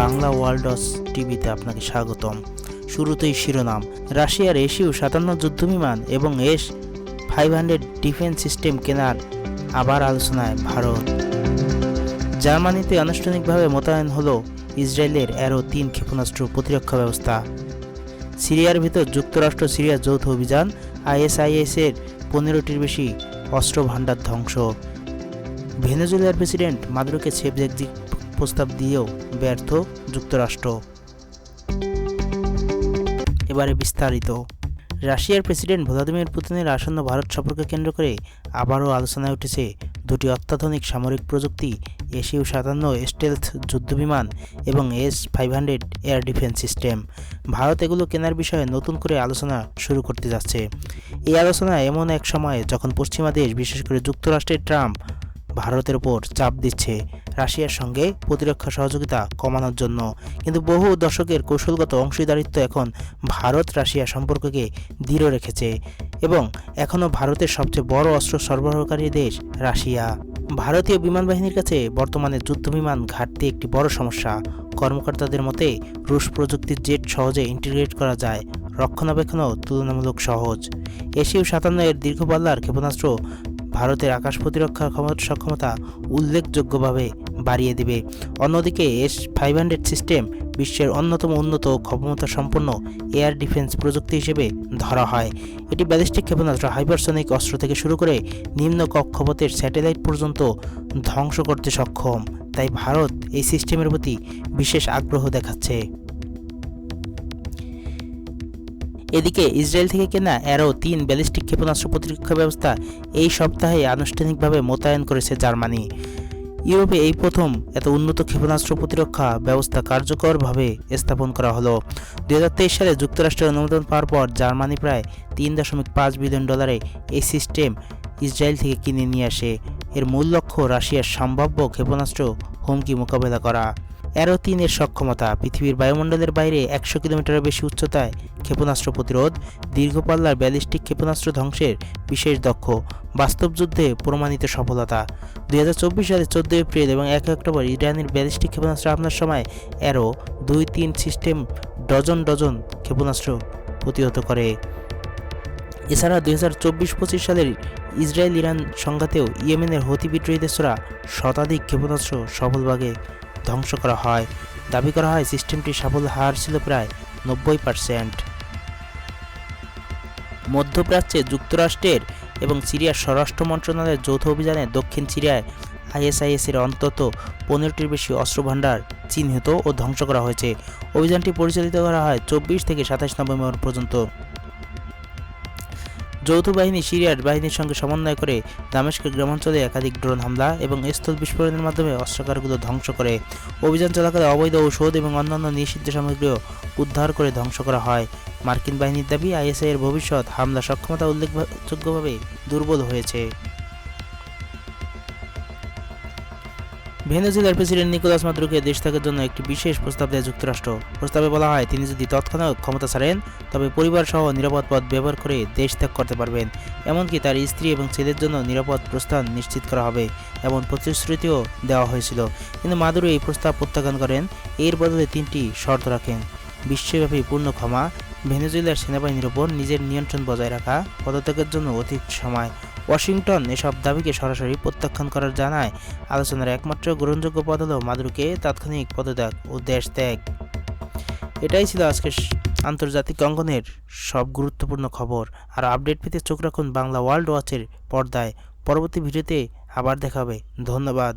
Bangla world's টিভিতে আপনাকে স্বাগতম। শুরুতেই শিরোনাম, রাশিয়ার এশিও সাতান্ন যুদ্ধবিমান এবং S five hundred defence system কেনার আবার আলোচনায় ভারত। জার্মানিতে আনুষ্ঠানিকভাবে মোতায়েন হলো ইসরায়েলের অ্যারো তিন ক্ষেপণাস্ত্র প্রতিরক্ষা ব্যবস্থা। সিরিয়ার ভিতর যুক্তরাষ্ট্র সিরিয়ার যৌথ অভিযান, আইএসআইএস এর পনেরোটির বেশি অস্ত্র ভাণ্ডার ধ্বংস। ভেনেজুয়েলার প্রেসিডেন্ট মাদুরোকে সেফ প্রস্তাব দিয়েও ব্যর্থ যুক্তরাষ্ট্র। এবারে বিস্তারিত। রাশিয়ার প্রেসিডেন্ট ভ্লাদিমির পুতিনের আসন্ন ভারত সফরকে কেন্দ্র করে আবারও আলোচনায় উঠেছে দুটি অত্যাধুনিক সামরিক প্রযুক্তি এশিও সাতান্ন স্টেলথ যুদ্ধবিমান এবং S five hundred air defence system. Bharat এগুলো কেনার বিষয়ে নতুন করে আলোচনা শুরু করতে যাচ্ছে। এই আলোচনা এমন এক সময়ে যখন পশ্চিমা দেশ, বিশেষ করে যুক্তরাষ্ট্রের ট্রাম্প ভারতের ওপর চাপ দিচ্ছে রাশিয়ার সঙ্গে প্রতিরক্ষা সহযোগিতা কমানোর জন্য। কিন্তু বহু দশকের কৌশলগত অংশীদারিত্ব এখন ভারত রাশিয়া সম্পর্ককে দৃঢ় রেখেছে এবং এখনও ভারতের সবচেয়ে বড় অস্ত্র সরবরাহকারী দেশ রাশিয়া। ভারতীয় বিমান বাহিনীর কাছে বর্তমানে যুদ্ধবিমান ঘাটতি একটি বড় সমস্যা। কর্মকর্তাদের মতে, রুশ প্রযুক্তির জেট সহজে ইন্টিগ্রেট করা যায়, রক্ষণাবেক্ষণও তুলনামূলক সহজ। এশীয় সাতান্ন এর দীর্ঘপাল্লার ক্ষেপণাস্ত্র ভারতের আকাশ প্রতিরক্ষা ক্ষমতা সক্ষমতা উল্লেখযোগ্যভাবে বাড়িয়ে দেবে। অন্যদিকে এস ফাইভ হান্ড্রেড সিস্টেম বিশ্বের অন্যতম উন্নত ক্ষমতা সম্পন্ন এয়ার ডিফেন্স প্রযুক্তি হিসেবে ধরা হয়। এটি ব্যালিস্টিক ক্ষেপণাস্ত্র, হাইপারসনিক অস্ত্র থেকে শুরু করে নিম্ন কক্ষপথের স্যাটেলাইট পর্যন্ত ধ্বংস করতে সক্ষম। তাই ভারত এই সিস্টেমের প্রতি বিশেষ আগ্রহ দেখাচ্ছে। এদিকে ইসরায়েল থেকে কেনা অ্যারো তিন ব্যালিস্টিক ক্ষেপণাস্ত্র প্রতিরক্ষা ব্যবস্থা এই সপ্তাহে আনুষ্ঠানিকভাবে মোতায়েন করেছে জার্মানি। ইউরোপে এই প্রথম এত উন্নত ক্ষেপণাস্ত্র প্রতিরক্ষা ব্যবস্থা কার্যকরভাবে স্থাপন করা হলো। দুহাজার তেইশ সালে যুক্তরাষ্ট্রের অনুমোদন পাওয়ার পর জার্মানি প্রায় তিন দশমিক পাঁচ বিলিয়ন ডলারে এই সিস্টেম ইসরায়েল থেকে কিনে নিয়ে আসে। এর মূল লক্ষ্য রাশিয়ার সম্ভাব্য ক্ষেপণাস্ত্র হুমকি মোকাবেলা করা। অ্যারো তিনের সক্ষমতা। পৃথিবীর বায়ুমণ্ডলের বাইরে একশো কিলোমিটারের বেশি উচ্চতায় ক্ষেপণাস্ত্র প্রতিরোধ দীর্ঘপাল্লার ব্যালিস্টিক ক্ষেপণাস্ত্র ধ্বংসের বিশেষ দক্ষ। বাস্তব যুদ্ধে প্রমাণিত সফলতা। দুই সালে চোদ্দ এপ্রিল এবং এক অক্টোবর ইরানের ব্যালিস্টিক ক্ষেপণাস্ত্র আপনার সময় অ্যারো দুই তিন সিস্টেম ডজন ডজন ক্ষেপণাস্ত্র প্রতিহত করে। এছাড়া দুই হাজার চব্বিশ পঁচিশ সালের ইসরায়েল ইরান সংঘাতেও ইয়েমেনের হতি বিদ্রোহীদের শতাধিক ক্ষেপণাস্ত্র সফলভাবে ধ্বংস করা হয়। দাবি করা হয় সিস্টেমটির সাফল্য হার ছিল প্রায় নব্বই পার্সেন্ট মধ্যপ্রাচ্যে যুক্তরাষ্ট্রের এবং সিরিয়ার স্বরাষ্ট্র মন্ত্রণালয়ের যৌথ অভিযানে দক্ষিণ সিরিয়ায় আইএসআইএস এর অন্তত পনেরোটির বেশি অস্ত্রভাণ্ডার চিহ্নিত ও ধ্বংস করা হয়েছে। অভিযানটি পরিচালিত করা হয় চব্বিশ থেকে সাতাশ নভেম্বর পর্যন্ত। যৌথ বাহিনী সিরিয়ার বাহিনীর সঙ্গে সমন্বয় করে দামেস্কের গ্রামাঞ্চলে একাধিক ড্রোন হামলা এবং স্থল বিস্ফোরণের মাধ্যমে অস্ত্রাগারগুলো ধ্বংস করে। অভিযান চলাকালে অবৈধ ঔষধ এবং অন্যান্য নিষিদ্ধ সামগ্রীও উদ্ধার করে ধ্বংস করা হয়। মার্কিন বাহিনীর দাবি, আইএসআই এর ভবিষ্যৎ হামলা সক্ষমতা উল্লেখযোগ্যভাবে দুর্বল হয়েছে। ভেনেজুয়েলার প্রেসিডেন্ট নিকোলাস মাদুরোকে দেশ ত্যাগের জন্য একটি বিশেষ প্রস্তাব দেয় যুক্তরাষ্ট্র। প্রস্তাবে বলা হয়, তিনি যদি তৎক্ষণাৎ ক্ষমতা ছাড়েন, তবে পরিবার সহ নিরাপদ পথ ব্যবহার করে দেশ ত্যাগ করতে পারবেন। এমনকি তার স্ত্রী এবং ছেলের জন্য নিরাপদ প্রস্থান নিশ্চিত করা হবে, এমন প্রতিশ্রুতিও দেওয়া হয়েছিল। কিন্তু মাদুরো এই প্রস্তাব প্রত্যাখ্যান করেন, এর বদলে তিনটি শর্ত রাখেন। বিশ্বব্যাপী পূর্ণ ক্ষমা, ভেনেজুয়েলার সেনাবাহিনীর ওপর নিজের নিয়ন্ত্রণ বজায় রাখা, পদত্যাগের জন্য অধিক সময় ওয়াশিংটন। এসব দাবিকে সরাসরি প্রত্যাখ্যান করার জানায় আলোচনার একমাত্র গ্রহণযোগ্য পদ হল মাদুরকে তাৎক্ষণিক পদত্যাগ ও দেশ ত্যাগ। এটাই ছিল আজকের আন্তর্জাতিক অঙ্গনের সব গুরুত্বপূর্ণ খবর। আর আপডেট পেতে চোখ রাখুন বাংলা ওয়ার্ল্ড ওয়াচের পর্দায়। পরবর্তী ভিডিওতে আবার দেখাবে ধন্যবাদ।